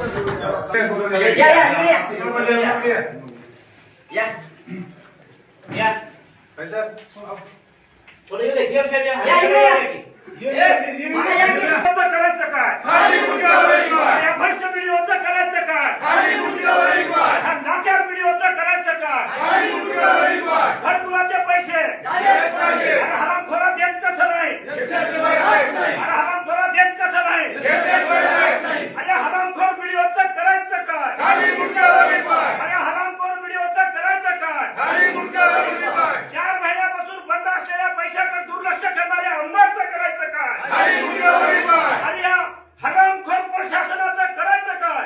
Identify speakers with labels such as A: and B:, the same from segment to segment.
A: या, या, या, या. या. या.
B: कोणी येऊ दे, गेमसाठी आहे.
A: या, इकडे या.
B: मामा, या इकडे.
C: व्हिडिओचं करायचं काय या भ्रष्ट व्हिडिओचं करायचं काय हा नाचार व्हिडिओचं करायचं काय घरकुलाचे पैसे अरे हरामखोरा देत कसं नाही अरे हरामखोरा देत कसं नाही अरे हरामखोर व्हिडिओचं करायचं काय अरे हरामखोर व्हिडिओचं करायचं काय चार महिन्यापासून बंद असलेल्या पैशाकडे दुर्लक्ष करणाऱ्या आमदारचं करायचं काय आणि या हरामखोर प्रशासनाचं करायचं काय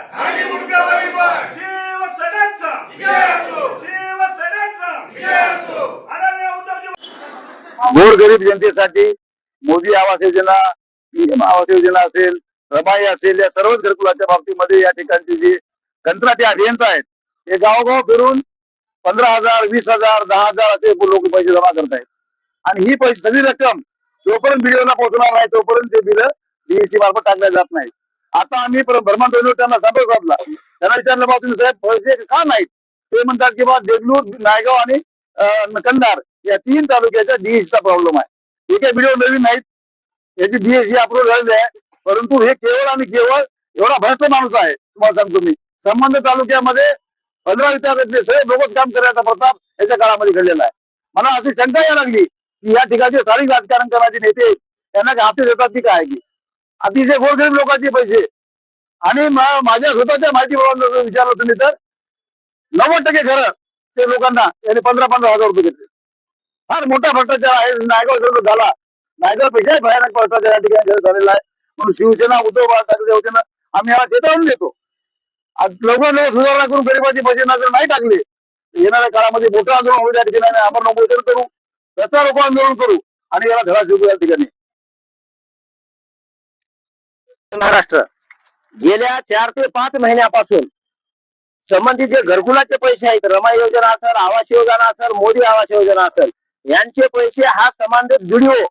C: शिव सडायचा शिव सडायचा अरे उद्धवजी
D: गोरगरीब जनतेसाठी मोदी आवास योजना पीएम आवास योजना असेल रमाई असेल या सर्वच घरकुलाच्या बाबतीमध्ये या ठिकाणचे जे कंत्राटी अभियंता आहेत ते गावोगाव फिरून पंधरा हजार वीस हजार दहा हजार असे लोक पैसे जमा करत आहेत. आणि ही पैसे सगळी रक्कम जोपर्यंत बीडीओला पोहोचणार नाही तोपर्यंत ते बिल डीएससी मार्फत टाकल्या जात नाही आता आम्ही भ्रमण त्यांना संपर्क साधला. त्यांना विचारलं बा तुम्ही साहेब पैसे का नाहीत? ते म्हणतात की बा देगलूर नायगाव आणि कंधार या तीन तालुक्याच्या DSC चा प्रॉब्लेम आहे. हे काही व्हिडिओ नवीन नाहीत. याची डीएससी अप्रूव्ह झालेली आहे. परंतु हे केवळ आणि केवळ एवढा भ्रष्ट माणूस आहे तुम्हाला सांगतो मी. संबंध तालुक्यामध्ये पंधरा विद्यार्थ्यांचे सगळे बोगस काम करण्याचा प्रताप याच्या काळामध्ये घडलेला आहे. मला अशी शंका यायला लागली की या ठिकाणचे स्थानिक राजकारण करणारे नेते त्यांना हाते हाती देतात ती काय? की अतिशय गोरगरीब लोकांचे पैसे. आणि माझ्या स्वतःच्या माहिती विचारलं तुम्ही तर नव्वद टक्के खरं ते लोकांना याने पंधरा पंधरा हजार रुपये घेतले. फार मोठा भ्रष्टाचार आहे. नायगाव झाला. नायगावपेक्षा भयानक भ्रष्टाचार या ठिकाणी झालेला आहे. म्हणून शिवसेना उद्धव बाळा ठाकरे होते आम्ही याला चेतावणी देतो. आज लवकर लवकर सुधारणा करून गरिबाचे पैसे जर नाही टाकले. येणाऱ्या काळामध्ये मोठं आंदोलन होईल या ठिकाणी. आपण नोकरी करू. रस्ता रोको आंदोलन करू. आणि याला धडा शिकू या ठिकाणी.
E: महाराष्ट्र गेल्या चार ते पाच महिन्यापासून संबंधित जे घरकुलाचे पैसे आहेत रमाई योजना असेल आवास योजना असेल मोदी आवास योजना असेल यांचे पैसे हा संबंधित व्हिडिओ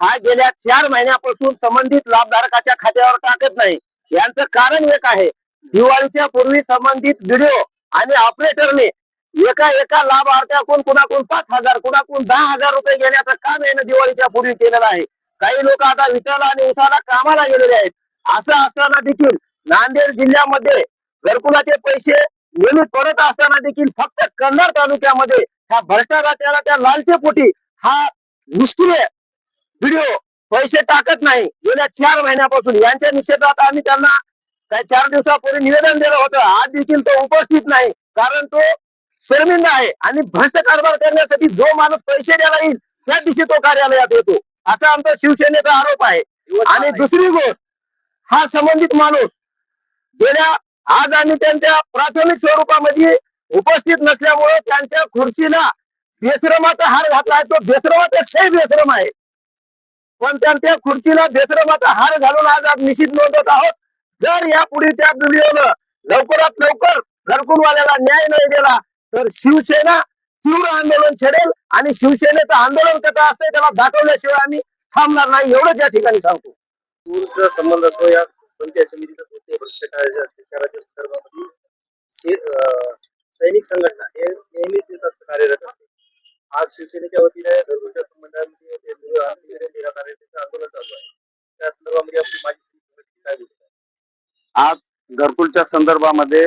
E: हा गेल्या चार महिन्यापासून संबंधित लाभधारकाच्या खात्यावर टाकत नाही. यांचं कारण एक आहे दिवाळीच्या पूर्वी संबंधित व्हिडिओ आणि ऑपरेटरने एका एका लाभार्थ्याकडून कुणाकडून पाच हजार कुणाकडून दहा हजार रुपये घेण्याचं काम यानं दिवाळीच्या पूर्वी केलेलं आहे. काही लोक आता विठाला आणि उसाला कामाला गेलेले आहेत. असं असताना देखील नांदेड जिल्ह्यामध्ये घरकुलाचे पैसे नियमित पडत असताना देखील फक्त कन्नड तालुक्यामध्ये ह्या भ्रष्टाचाराला त्या लालचे पोटी हा निष्क्रिय व्हिडिओ पैसे टाकत नाही. गेल्या चार महिन्यापासून यांच्या निषेधात आम्ही त्यांना काही चार दिवसापूर्वी निवेदन दिलं होतं. आज देखील तो उपस्थित नाही. कारण तो शर्मिंदा आहे आणि भ्रष्ट कारभार करण्यासाठी जो माणूस पैसे द्यायला येईल त्या दिवशी तो कार्यालयात येतो. असा आमचा शिवसेनेचा आरोप आहे. आणि दुसरी गोष्ट हा संबंधित माणूस गेल्या आज आम्ही त्यांच्या प्राथमिक स्वरूपामध्ये उपस्थित नसल्यामुळे त्यांच्या खुर्चीला बेसरमाचा हार घातला आहे. तो बेश्रमापेक्षाही बेसरम आहे. पण त्यांच्या खुर्चीला बेसरमाचा हार घालून आज आज निश्चित नोंदवत आहोत. जर यापुढे त्या दुनियेनं लवकरात लवकर घरकुलवाल्याला न्याय नाही दिला तर शिवसेना तीव्र आंदोलन छेडेल आणि शिवसेनेचं आंदोलन कसं असतंय त्याला दाखवल्याशिवाय आम्ही थांबणार नाही. एवढंच या ठिकाणी सांगतो.
B: संबंध असतो या पंचायत समितीचा होते भ्रष्टाचाराच्या अत्याचाराच्या संदर्भामध्ये सैनिक संघटना हे नेहमीच तिथं असं कार्यरत असते. आज शिवसेनेच्या वतीने घरगुतीच्या संबंधामध्ये ते आंदोलन चालू आहे. त्या संदर्भामध्ये आपली माझी समिती काय बोलत
D: आज घरकुलच्या संदर्भामध्ये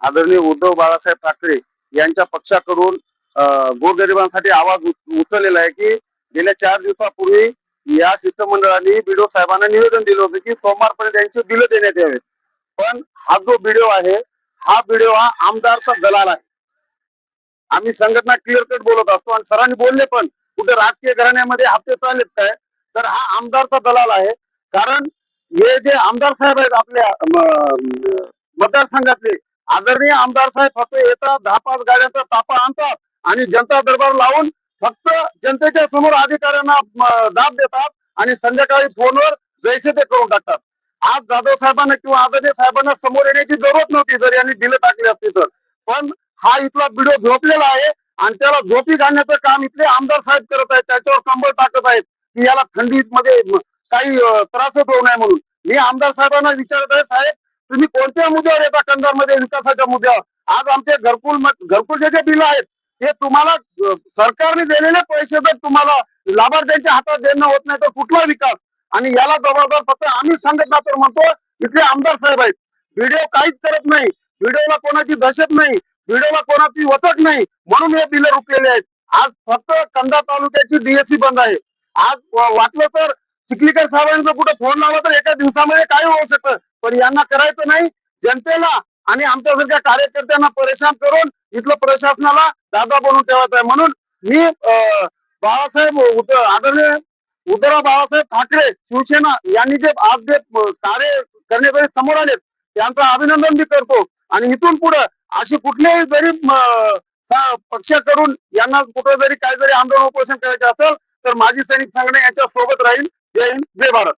D: आदरणीय उद्धव बाळासाहेब ठाकरे यांच्या पक्षाकडून गोरगरिबांसाठी आवाज उचललेला आहे की गेल्या चार दिवसापूर्वी या शिष्टमंडळाने बीडो साहेबांना निवेदन दिलं होतं की सोमवारपर्यंत यांची बिलं देण्यात यावेत. पण हा जो बीडीओ आहे हा बीडीओ हा आमदारचा दलाल आहे. आम्ही संघटना क्लिअर कट बोलत असतो आणि सरांनी बोलले पण कुठे राजकीय घराण्यामध्ये हप्ते चाललेत काय? तर हा आमदारचा दलाल आहे. कारण हे जे आमदार साहेब आहेत आपल्या मतदारसंघातले आदरणीय आमदार साहेब फक्त येतात दहा पाच गाड्यांचा तापा आणतात आणि जनता दरबार लावून फक्त जनतेच्या समोर अधिकाऱ्यांना दाब देतात आणि संध्याकाळी फोनवर जैसे ते करून टाकतात. आज जाधव साहेबांना किंवा आदरणीय साहेबांना समोर येण्याची जरूरत नव्हती जर यांनी बिलं टाकले असते तर. पण हा इथला व्हिडिओ झोपलेला आहे आणि त्याला झोपी घालण्याचं काम इथले आमदार साहेब करत आहेत त्याच्यावर कंबळ टाकत आहेत की याला थंडीमध्ये काही त्रास होत होऊ नये म्हणून. मी आमदार साहेबांना विचारत आहे साहेब तुम्ही कोणत्या मुद्द्यावर येता कंधारमध्ये विकासाच्या मुद्द्यावर आज आमचे घरकुल म- घरकुलचे जे बिल आहेत हे तुम्हाला सरकारने दिलेले पैसे जर तुम्हाला लाभार्थ्यांच्या हातात देणं होत नाही तर कुठला विकास? आणि याला जबाबदार फक्त आम्ही संघटना तर म्हणतो इथले आमदार साहेब आहेत. व्हिडिओ काहीच करत नाही. व्हिडिओला कोणाची दहशत नाही. व्हिडिओला कोणाची वचक नाही. म्हणून हे बिल रुपलेले आहेत. आज फक्त कंदा तालुक्याची डीएससी बंद आहे. आज वाटलं तर चिखलीकर साहेबांचा कुठे फोन लावला तर एका दिवसामध्ये काय होऊ शकतं. पण यांना करायचं नाही. जनतेला आणि आमच्यासारख्या कार्यकर्त्यांना परेशान करून इथलं प्रशासनाला दादा बनवून ठेवायचं आहे. म्हणून मी अं, बाळासाहेब उद- आदरणीय उद्धवराव बाळासाहेब ठाकरे शिवसेना यांनी जे आज जे कार्य करण्याकडे समोर आले त्यांचं अभिनंदन मी करतो. आणि इथून पुढे अशी कुठल्याही जरी पक्ष करून यांना कुठं जरी काय जरी आंदोलन उपोषण करायचं असेल तर माजी सैनिक संघटना यांच्या सोबत राहील. जय हिंद जय भारत.